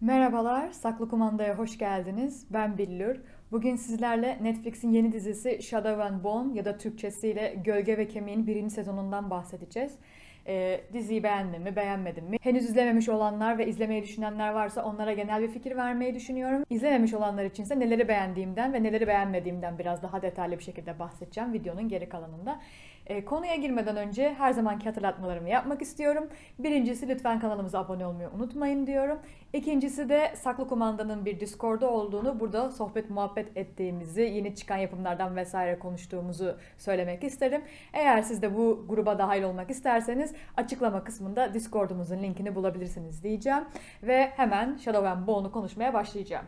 Merhabalar, Saklı Kumanda'ya hoş geldiniz. Ben Billur. Bugün sizlerle Netflix'in yeni dizisi Shadow and Bone ya da Türkçesiyle Gölge ve Kemiğin birinci sezonundan bahsedeceğiz. Ee, diziyi beğendim mi, beğenmedim mi? Henüz izlememiş olanlar ve izlemeyi düşünenler varsa onlara genel bir fikir vermeyi düşünüyorum. İzlememiş olanlar içinse neleri beğendiğimden ve neleri beğenmediğimden biraz daha detaylı bir şekilde bahsedeceğim videonun geri kalanında. Ee, konuya girmeden önce her zamanki hatırlatmalarımı yapmak istiyorum. Birincisi lütfen kanalımıza abone olmayı unutmayın diyorum. İkincisi de Saklı Kumanda'nın bir Discord'u olduğunu, burada sohbet muhabbet ettiğimizi, yeni çıkan yapımlardan vesaire konuştuğumuzu söylemek isterim. Eğer siz de bu gruba dahil olmak isterseniz açıklama kısmında Discord'umuzun linkini bulabilirsiniz diyeceğim. Ve hemen Shadow and Bone'u konuşmaya başlayacağım.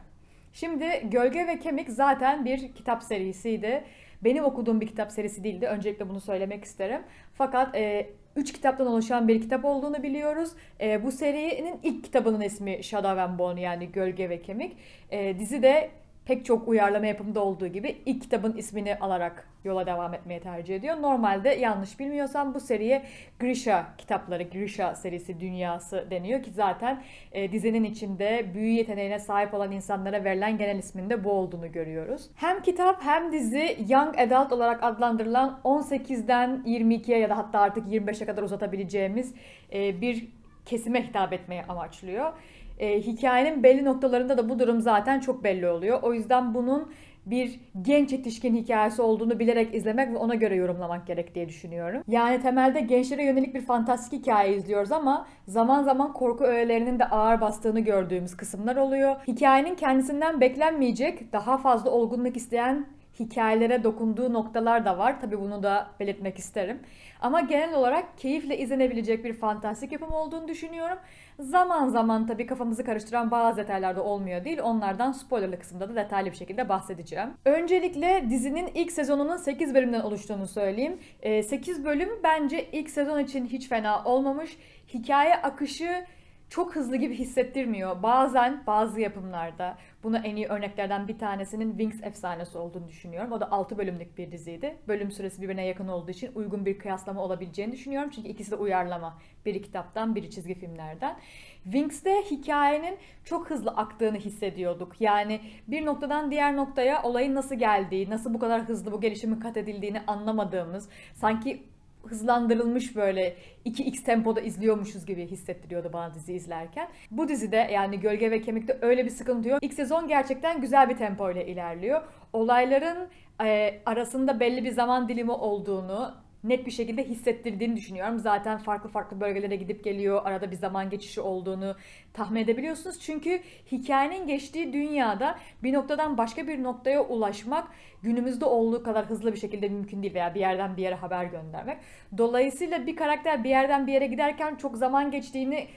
Şimdi Gölge ve Kemik zaten bir kitap serisiydi. Benim okuduğum bir kitap serisi değildi. Öncelikle bunu söylemek isterim. Fakat e, üç kitaptan oluşan bir kitap olduğunu biliyoruz. E, bu serinin ilk kitabının ismi Shadow and Bone yani Gölge ve Kemik. E, dizi de pek çok uyarlama yapımında olduğu gibi ilk kitabın ismini alarak yola devam etmeye tercih ediyor. Normalde yanlış bilmiyorsam bu seriye Grisha kitapları, Grisha serisi dünyası deniyor ki zaten e, dizinin içinde büyü yeteneğine sahip olan insanlara verilen genel isminde bu olduğunu görüyoruz. Hem kitap hem dizi Young Adult olarak adlandırılan 18'den 22'ye ya da hatta artık 25'e kadar uzatabileceğimiz e, bir kesime hitap etmeye amaçlıyor. E, hikayenin belli noktalarında da bu durum zaten çok belli oluyor. O yüzden bunun bir genç yetişkin hikayesi olduğunu bilerek izlemek ve ona göre yorumlamak gerek diye düşünüyorum. Yani temelde gençlere yönelik bir fantastik hikaye izliyoruz ama zaman zaman korku öğelerinin de ağır bastığını gördüğümüz kısımlar oluyor. Hikayenin kendisinden beklenmeyecek, daha fazla olgunluk isteyen hikayelere dokunduğu noktalar da var. Tabi bunu da belirtmek isterim. Ama genel olarak keyifle izlenebilecek bir fantastik yapım olduğunu düşünüyorum. Zaman zaman tabii kafamızı karıştıran bazı detaylar da olmuyor değil. Onlardan spoilerlı kısımda da detaylı bir şekilde bahsedeceğim. Öncelikle dizinin ilk sezonunun 8 bölümden oluştuğunu söyleyeyim. 8 bölüm bence ilk sezon için hiç fena olmamış. Hikaye akışı çok hızlı gibi hissettirmiyor. Bazen bazı yapımlarda buna en iyi örneklerden bir tanesinin Wings efsanesi olduğunu düşünüyorum. O da 6 bölümlük bir diziydi. Bölüm süresi birbirine yakın olduğu için uygun bir kıyaslama olabileceğini düşünüyorum. Çünkü ikisi de uyarlama. Biri kitaptan, biri çizgi filmlerden. Wings'te hikayenin çok hızlı aktığını hissediyorduk. Yani bir noktadan diğer noktaya olayın nasıl geldiği, nasıl bu kadar hızlı bu gelişimin kat edildiğini anlamadığımız, sanki hızlandırılmış böyle 2x tempoda izliyormuşuz gibi hissettiriyordu bana dizi izlerken. Bu dizide yani Gölge ve Kemik'te öyle bir sıkıntı yok. İlk sezon gerçekten güzel bir tempo ile ilerliyor. Olayların e, arasında belli bir zaman dilimi olduğunu, net bir şekilde hissettirdiğini düşünüyorum. Zaten farklı farklı bölgelere gidip geliyor. Arada bir zaman geçişi olduğunu tahmin edebiliyorsunuz. Çünkü hikayenin geçtiği dünyada bir noktadan başka bir noktaya ulaşmak günümüzde olduğu kadar hızlı bir şekilde mümkün değil veya bir yerden bir yere haber göndermek. Dolayısıyla bir karakter bir yerden bir yere giderken çok zaman geçtiğini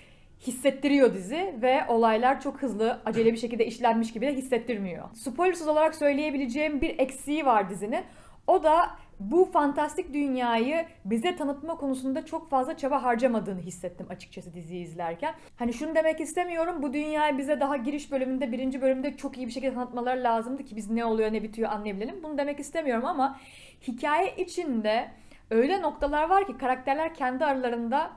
hissettiriyor dizi ve olaylar çok hızlı, acele bir şekilde işlenmiş gibi de hissettirmiyor. Spoilersız olarak söyleyebileceğim bir eksiği var dizinin. O da bu fantastik dünyayı bize tanıtma konusunda çok fazla çaba harcamadığını hissettim açıkçası diziyi izlerken. Hani şunu demek istemiyorum bu dünyayı bize daha giriş bölümünde birinci bölümde çok iyi bir şekilde tanıtmaları lazımdı ki biz ne oluyor ne bitiyor anlayabilelim. Bunu demek istemiyorum ama hikaye içinde öyle noktalar var ki karakterler kendi aralarında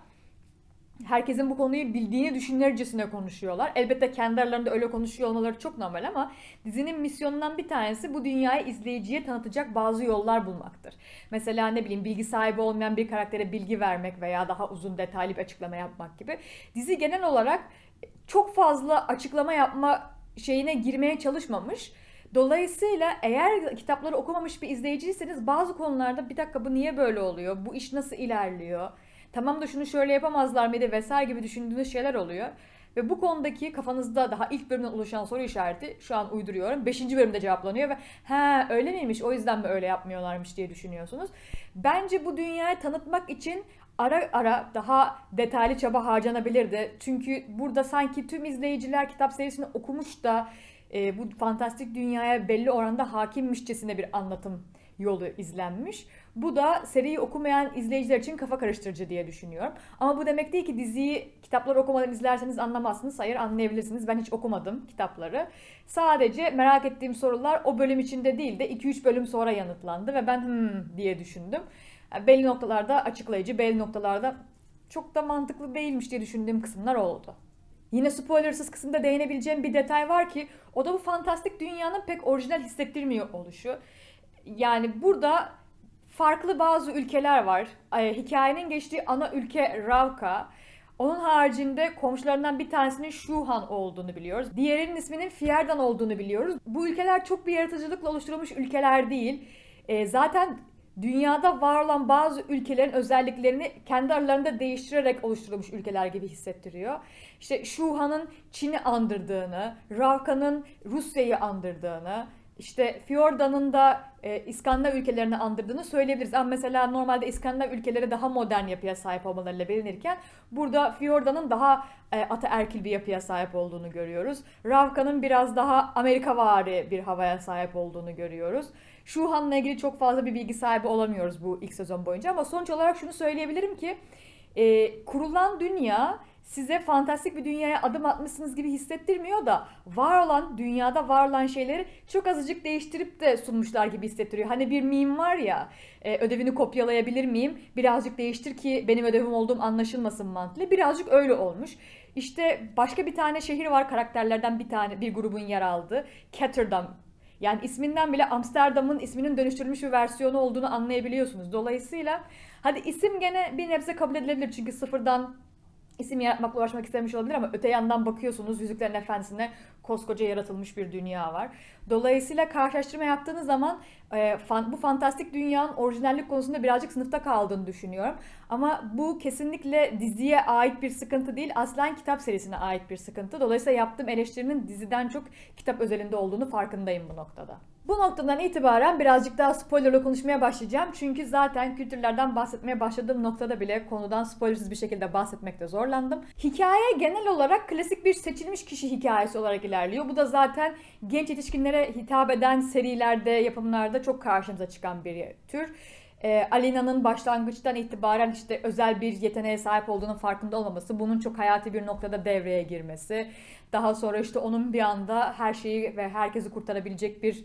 herkesin bu konuyu bildiğini düşünürcesine konuşuyorlar. Elbette kendi aralarında öyle konuşuyor olmaları çok normal ama dizinin misyonundan bir tanesi bu dünyayı izleyiciye tanıtacak bazı yollar bulmaktır. Mesela ne bileyim bilgi sahibi olmayan bir karaktere bilgi vermek veya daha uzun detaylı bir açıklama yapmak gibi. Dizi genel olarak çok fazla açıklama yapma şeyine girmeye çalışmamış. Dolayısıyla eğer kitapları okumamış bir izleyiciyseniz bazı konularda bir dakika bu niye böyle oluyor? Bu iş nasıl ilerliyor? Tamam da şunu şöyle yapamazlar mıydı vesaire gibi düşündüğünüz şeyler oluyor. Ve bu konudaki kafanızda daha ilk bölümden oluşan soru işareti şu an uyduruyorum. Beşinci bölümde cevaplanıyor ve ha öyle miymiş o yüzden mi öyle yapmıyorlarmış diye düşünüyorsunuz. Bence bu dünyayı tanıtmak için ara ara daha detaylı çaba harcanabilirdi. Çünkü burada sanki tüm izleyiciler kitap serisini okumuş da e, bu fantastik dünyaya belli oranda hakimmişçesine bir anlatım yolu izlenmiş. Bu da seriyi okumayan izleyiciler için kafa karıştırıcı diye düşünüyorum. Ama bu demek değil ki diziyi kitapları okumadan izlerseniz anlamazsınız. Hayır anlayabilirsiniz. Ben hiç okumadım kitapları. Sadece merak ettiğim sorular o bölüm içinde değil de 2-3 bölüm sonra yanıtlandı ve ben hmm diye düşündüm. Yani belli noktalarda açıklayıcı, belli noktalarda çok da mantıklı değilmiş diye düşündüğüm kısımlar oldu. yine spoilersız kısımda değinebileceğim bir detay var ki o da bu fantastik dünyanın pek orijinal hissettirmiyor oluşu. Yani burada farklı bazı ülkeler var. Hikayenin geçtiği ana ülke Ravka. Onun haricinde komşularından bir tanesinin Shuhan olduğunu biliyoruz. Diğerinin isminin Fierdan olduğunu biliyoruz. Bu ülkeler çok bir yaratıcılıkla oluşturulmuş ülkeler değil. E, zaten dünyada var olan bazı ülkelerin özelliklerini kendi aralarında değiştirerek oluşturulmuş ülkeler gibi hissettiriyor. İşte Shuhan'ın Çin'i andırdığını, Ravka'nın Rusya'yı andırdığını, işte Fjorda'nın da e, İskandinav ülkelerini andırdığını söyleyebiliriz. Ama mesela normalde İskandinav ülkeleri daha modern yapıya sahip olmalarıyla bilinirken burada Fjorda'nın daha e, ataerkil bir yapıya sahip olduğunu görüyoruz. Ravka'nın biraz daha Amerikavari bir havaya sahip olduğunu görüyoruz. Shuhan'la ilgili çok fazla bir bilgi sahibi olamıyoruz bu ilk sezon boyunca ama sonuç olarak şunu söyleyebilirim ki e, kurulan dünya size fantastik bir dünyaya adım atmışsınız gibi hissettirmiyor da var olan dünyada var olan şeyleri çok azıcık değiştirip de sunmuşlar gibi hissettiriyor. Hani bir meme var ya e, ödevini kopyalayabilir miyim? Birazcık değiştir ki benim ödevim olduğum anlaşılmasın mantığı. Birazcık öyle olmuş. İşte başka bir tane şehir var karakterlerden bir tane bir grubun yer aldığı. Ketterdam yani isminden bile Amsterdam'ın isminin dönüştürülmüş bir versiyonu olduğunu anlayabiliyorsunuz. Dolayısıyla hadi isim gene bir nebze kabul edilebilir çünkü sıfırdan isim yaratmakla uğraşmak istemiş olabilir ama öte yandan bakıyorsunuz Yüzüklerin Efendisi'ne koskoca yaratılmış bir dünya var. Dolayısıyla karşılaştırma yaptığınız zaman e, fan, bu fantastik dünyanın orijinallik konusunda birazcık sınıfta kaldığını düşünüyorum. Ama bu kesinlikle diziye ait bir sıkıntı değil, aslen kitap serisine ait bir sıkıntı. Dolayısıyla yaptığım eleştirinin diziden çok kitap özelinde olduğunu farkındayım bu noktada. Bu noktadan itibaren birazcık daha spoilerla konuşmaya başlayacağım. Çünkü zaten kültürlerden bahsetmeye başladığım noktada bile konudan spoilersız bir şekilde bahsetmekte zorlandım. Hikaye genel olarak klasik bir seçilmiş kişi hikayesi olarak ilerliyor. Bu da zaten genç yetişkinlere hitap eden serilerde, yapımlarda çok karşımıza çıkan bir tür. E, Alina'nın başlangıçtan itibaren işte özel bir yeteneğe sahip olduğunun farkında olmaması, bunun çok hayati bir noktada devreye girmesi, daha sonra işte onun bir anda her şeyi ve herkesi kurtarabilecek bir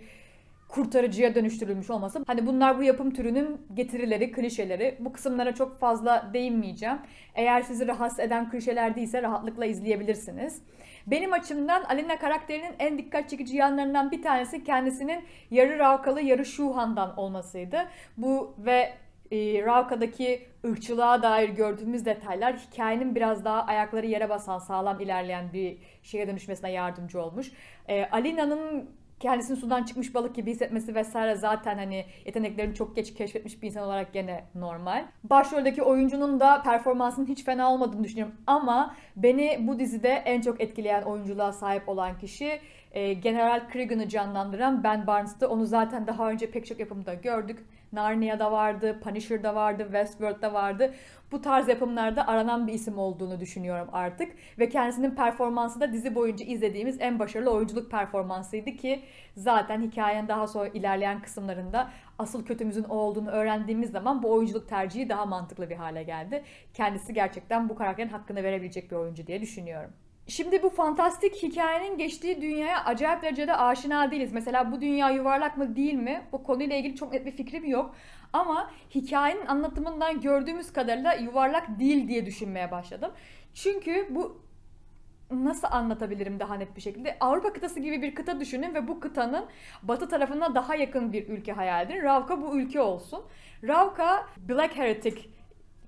kurtarıcıya dönüştürülmüş olması. Hani bunlar bu yapım türünün getirileri, klişeleri. Bu kısımlara çok fazla değinmeyeceğim. Eğer sizi rahatsız eden klişeler değilse rahatlıkla izleyebilirsiniz. Benim açımdan Alina karakterinin en dikkat çekici yanlarından bir tanesi kendisinin yarı Ravkalı yarı Şuhan'dan olmasıydı. Bu ve e, Ravka'daki ırkçılığa dair gördüğümüz detaylar hikayenin biraz daha ayakları yere basan, sağlam ilerleyen bir şeye dönüşmesine yardımcı olmuş. E, Alina'nın kendisini sudan çıkmış balık gibi hissetmesi vesaire zaten hani yeteneklerini çok geç keşfetmiş bir insan olarak gene normal. Başroldeki oyuncunun da performansının hiç fena olmadığını düşünüyorum ama beni bu dizide en çok etkileyen oyunculuğa sahip olan kişi e, General Cregan'ı canlandıran Ben Barnes'tı. Onu zaten daha önce pek çok yapımda gördük. Narnia'da vardı, Punisher'da vardı, Westworld'da vardı. Bu tarz yapımlarda aranan bir isim olduğunu düşünüyorum artık. Ve kendisinin performansı da dizi boyunca izlediğimiz en başarılı oyunculuk performansıydı ki zaten hikayenin daha sonra ilerleyen kısımlarında asıl kötümüzün o olduğunu öğrendiğimiz zaman bu oyunculuk tercihi daha mantıklı bir hale geldi. Kendisi gerçekten bu karakterin hakkını verebilecek bir oyuncu diye düşünüyorum. Şimdi bu fantastik hikayenin geçtiği dünyaya acayip derecede aşina değiliz. Mesela bu dünya yuvarlak mı değil mi? Bu konuyla ilgili çok net bir fikrim yok. Ama hikayenin anlatımından gördüğümüz kadarıyla yuvarlak değil diye düşünmeye başladım. Çünkü bu nasıl anlatabilirim daha net bir şekilde? Avrupa kıtası gibi bir kıta düşünün ve bu kıtanın batı tarafına daha yakın bir ülke hayal edin. Ravka bu ülke olsun. Ravka Black Heretic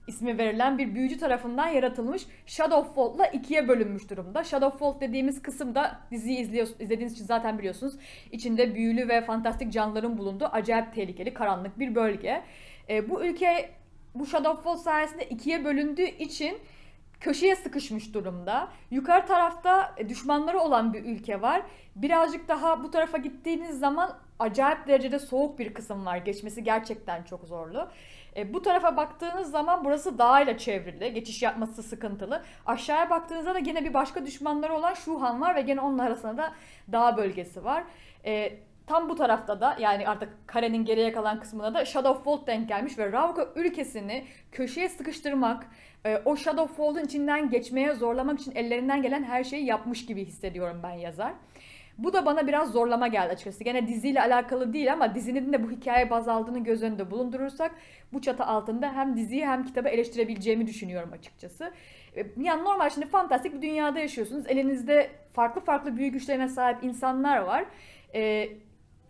ismi verilen bir büyücü tarafından yaratılmış Shadowfall'la ikiye bölünmüş durumda. Shadowfall dediğimiz kısımda diziyi izliyor, izlediğiniz için zaten biliyorsunuz. İçinde büyülü ve fantastik canlıların bulunduğu acayip tehlikeli karanlık bir bölge. E, bu ülke bu Shadowfall sayesinde ikiye bölündüğü için köşeye sıkışmış durumda. Yukarı tarafta e, düşmanları olan bir ülke var. Birazcık daha bu tarafa gittiğiniz zaman acayip derecede soğuk bir kısım var. Geçmesi gerçekten çok zorlu. E, bu tarafa baktığınız zaman burası dağ çevrili. Geçiş yapması sıkıntılı. Aşağıya baktığınızda da yine bir başka düşmanları olan Şuhan var ve gene onun arasında da dağ bölgesi var. E, tam bu tarafta da yani artık karenin geriye kalan kısmına da Shadowfall denk gelmiş ve Ravka ülkesini köşeye sıkıştırmak, e, o Shadowfall'un içinden geçmeye zorlamak için ellerinden gelen her şeyi yapmış gibi hissediyorum ben yazar. Bu da bana biraz zorlama geldi açıkçası. Gene diziyle alakalı değil ama dizinin de bu hikaye baz aldığını göz önünde bulundurursak bu çatı altında hem diziyi hem kitabı eleştirebileceğimi düşünüyorum açıkçası. E, Yani normal şimdi fantastik bir dünyada yaşıyorsunuz. Elinizde farklı farklı büyü güçlerine sahip insanlar var. Ee,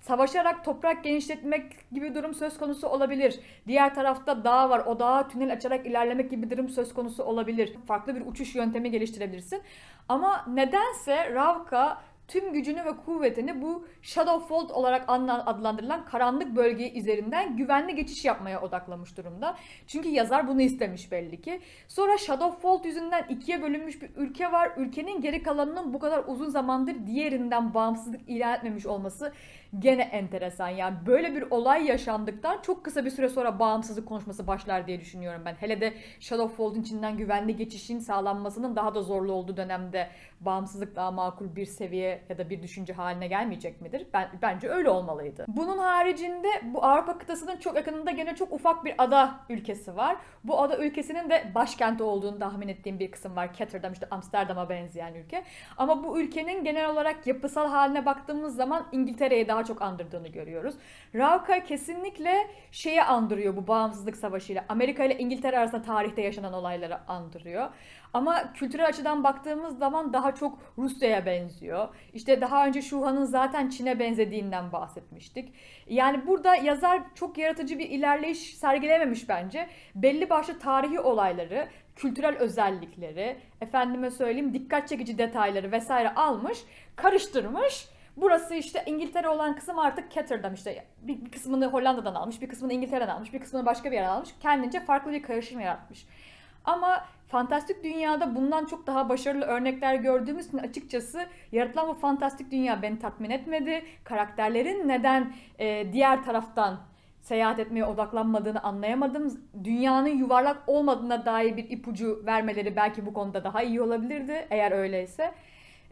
savaşarak toprak genişletmek gibi durum söz konusu olabilir. Diğer tarafta dağ var. O dağa tünel açarak ilerlemek gibi durum söz konusu olabilir. Farklı bir uçuş yöntemi geliştirebilirsin. Ama nedense Ravka tüm gücünü ve kuvvetini bu Shadowfold olarak adlandırılan karanlık bölge üzerinden güvenli geçiş yapmaya odaklamış durumda. Çünkü yazar bunu istemiş belli ki. Sonra Shadowfold yüzünden ikiye bölünmüş bir ülke var. Ülkenin geri kalanının bu kadar uzun zamandır diğerinden bağımsızlık ilan etmemiş olması gene enteresan. Yani böyle bir olay yaşandıktan çok kısa bir süre sonra bağımsızlık konuşması başlar diye düşünüyorum ben. Hele de Shadowfold'un içinden güvenli geçişin sağlanmasının daha da zorlu olduğu dönemde bağımsızlık daha makul bir seviye ya da bir düşünce haline gelmeyecek midir? Ben bence öyle olmalıydı. Bunun haricinde bu Avrupa kıtasının çok yakınında gene çok ufak bir ada ülkesi var. Bu ada ülkesinin de başkenti olduğunu tahmin ettiğim bir kısım var. Ketterdam işte Amsterdam'a benzeyen ülke. Ama bu ülkenin genel olarak yapısal haline baktığımız zaman İngiltere'yi daha çok andırdığını görüyoruz. Ravka kesinlikle şeye andırıyor bu bağımsızlık savaşıyla. Amerika ile İngiltere arasında tarihte yaşanan olayları andırıyor. Ama kültürel açıdan baktığımız zaman daha çok Rusya'ya benziyor. İşte daha önce Şuhan'ın zaten Çin'e benzediğinden bahsetmiştik. Yani burada yazar çok yaratıcı bir ilerleyiş sergilememiş bence. Belli başlı tarihi olayları, kültürel özellikleri, efendime söyleyeyim dikkat çekici detayları vesaire almış, karıştırmış. Burası işte İngiltere olan kısım artık Ketterdam işte bir, bir kısmını Hollanda'dan almış, bir kısmını İngiltere'den almış, bir kısmını başka bir yerden almış. Kendince farklı bir karışım yaratmış. Ama fantastik dünyada bundan çok daha başarılı örnekler gördüğümüz için açıkçası yaratılan bu fantastik dünya beni tatmin etmedi. Karakterlerin neden e, diğer taraftan seyahat etmeye odaklanmadığını anlayamadım. Dünyanın yuvarlak olmadığına dair bir ipucu vermeleri belki bu konuda daha iyi olabilirdi eğer öyleyse.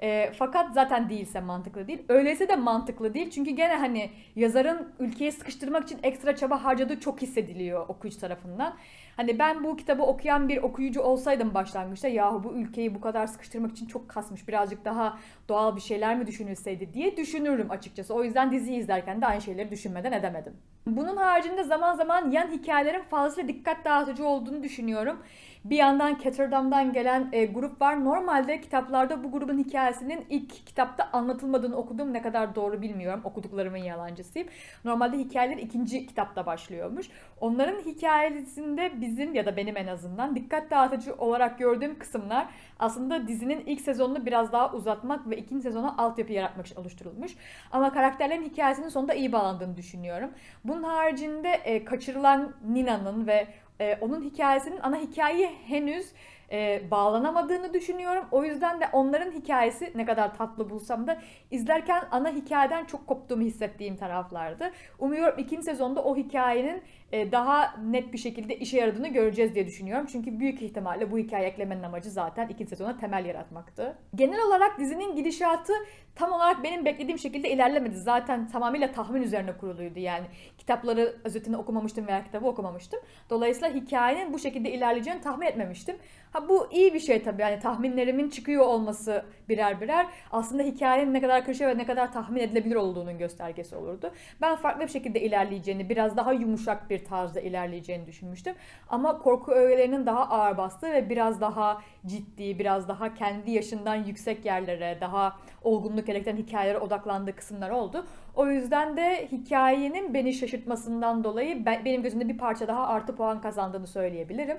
E, fakat zaten değilse mantıklı değil. Öyleyse de mantıklı değil. Çünkü gene hani yazarın ülkeyi sıkıştırmak için ekstra çaba harcadığı çok hissediliyor okuyucu tarafından. Hani ben bu kitabı okuyan bir okuyucu olsaydım başlangıçta yahu bu ülkeyi bu kadar sıkıştırmak için çok kasmış. Birazcık daha doğal bir şeyler mi düşünülseydi diye düşünürüm açıkçası. O yüzden diziyi izlerken de aynı şeyleri düşünmeden edemedim. Bunun haricinde zaman zaman yan hikayelerin fazla dikkat dağıtıcı olduğunu düşünüyorum. Bir yandan Ketterdam'dan gelen e, grup var. Normalde kitaplarda bu grubun hikayesinin ilk kitapta anlatılmadığını okudum. Ne kadar doğru bilmiyorum. Okuduklarımın yalancısıyım. Normalde hikayeler ikinci kitapta başlıyormuş. Onların hikayesinde bizim ya da benim en azından dikkat dağıtıcı olarak gördüğüm kısımlar aslında dizinin ilk sezonunu biraz daha uzatmak ve ikinci sezona altyapı yaratmak için oluşturulmuş. Ama karakterlerin hikayesinin sonunda iyi bağlandığını düşünüyorum. Bunun haricinde e, kaçırılan Nina'nın ve e, onun hikayesinin ana hikayeyi henüz e, bağlanamadığını düşünüyorum. O yüzden de onların hikayesi ne kadar tatlı bulsam da izlerken ana hikayeden çok koptuğumu hissettiğim taraflardı. Umuyorum ikinci sezonda o hikayenin daha net bir şekilde işe yaradığını göreceğiz diye düşünüyorum. Çünkü büyük ihtimalle bu hikaye eklemenin amacı zaten ikinci sezona temel yaratmaktı. Genel olarak dizinin gidişatı tam olarak benim beklediğim şekilde ilerlemedi. Zaten tamamıyla tahmin üzerine kuruluydu yani. Kitapları özetini okumamıştım veya kitabı okumamıştım. Dolayısıyla hikayenin bu şekilde ilerleyeceğini tahmin etmemiştim. Ha bu iyi bir şey tabii yani tahminlerimin çıkıyor olması birer birer aslında hikayenin ne kadar karışık ve ne kadar tahmin edilebilir olduğunun göstergesi olurdu. Ben farklı bir şekilde ilerleyeceğini, biraz daha yumuşak bir tarzda ilerleyeceğini düşünmüştüm. Ama korku öğelerinin daha ağır bastığı ve biraz daha ciddi, biraz daha kendi yaşından yüksek yerlere, daha olgunluk gerektiren hikayelere odaklandığı kısımlar oldu. O yüzden de hikayenin beni şaşırtmasından dolayı ben, benim gözümde bir parça daha artı puan kazandığını söyleyebilirim.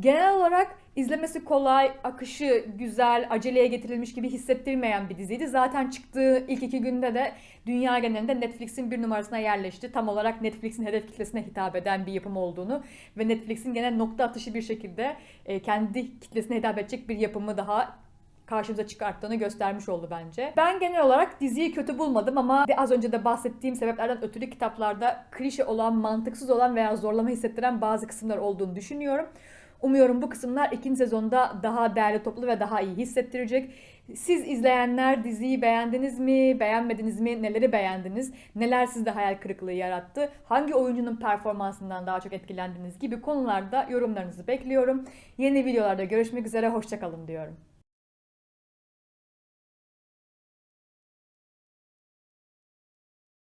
Genel olarak izlemesi kolay, akışı güzel, aceleye getirilmiş gibi hissettirmeyen bir diziydi. Zaten çıktığı ilk iki günde de dünya genelinde Netflix'in bir numarasına yerleşti. Tam olarak Netflix'in hedef kitlesine hitap eden bir yapım olduğunu ve Netflix'in genel nokta atışı bir şekilde e, kendi kitlesine hitap edecek bir yapımı daha karşımıza çıkarttığını göstermiş oldu bence. Ben genel olarak diziyi kötü bulmadım ama az önce de bahsettiğim sebeplerden ötürü kitaplarda klişe olan, mantıksız olan veya zorlama hissettiren bazı kısımlar olduğunu düşünüyorum. Umuyorum bu kısımlar ikinci sezonda daha değerli toplu ve daha iyi hissettirecek. Siz izleyenler diziyi beğendiniz mi, beğenmediniz mi, neleri beğendiniz, neler sizde hayal kırıklığı yarattı, hangi oyuncunun performansından daha çok etkilendiniz gibi konularda yorumlarınızı bekliyorum. Yeni videolarda görüşmek üzere, hoşçakalın diyorum.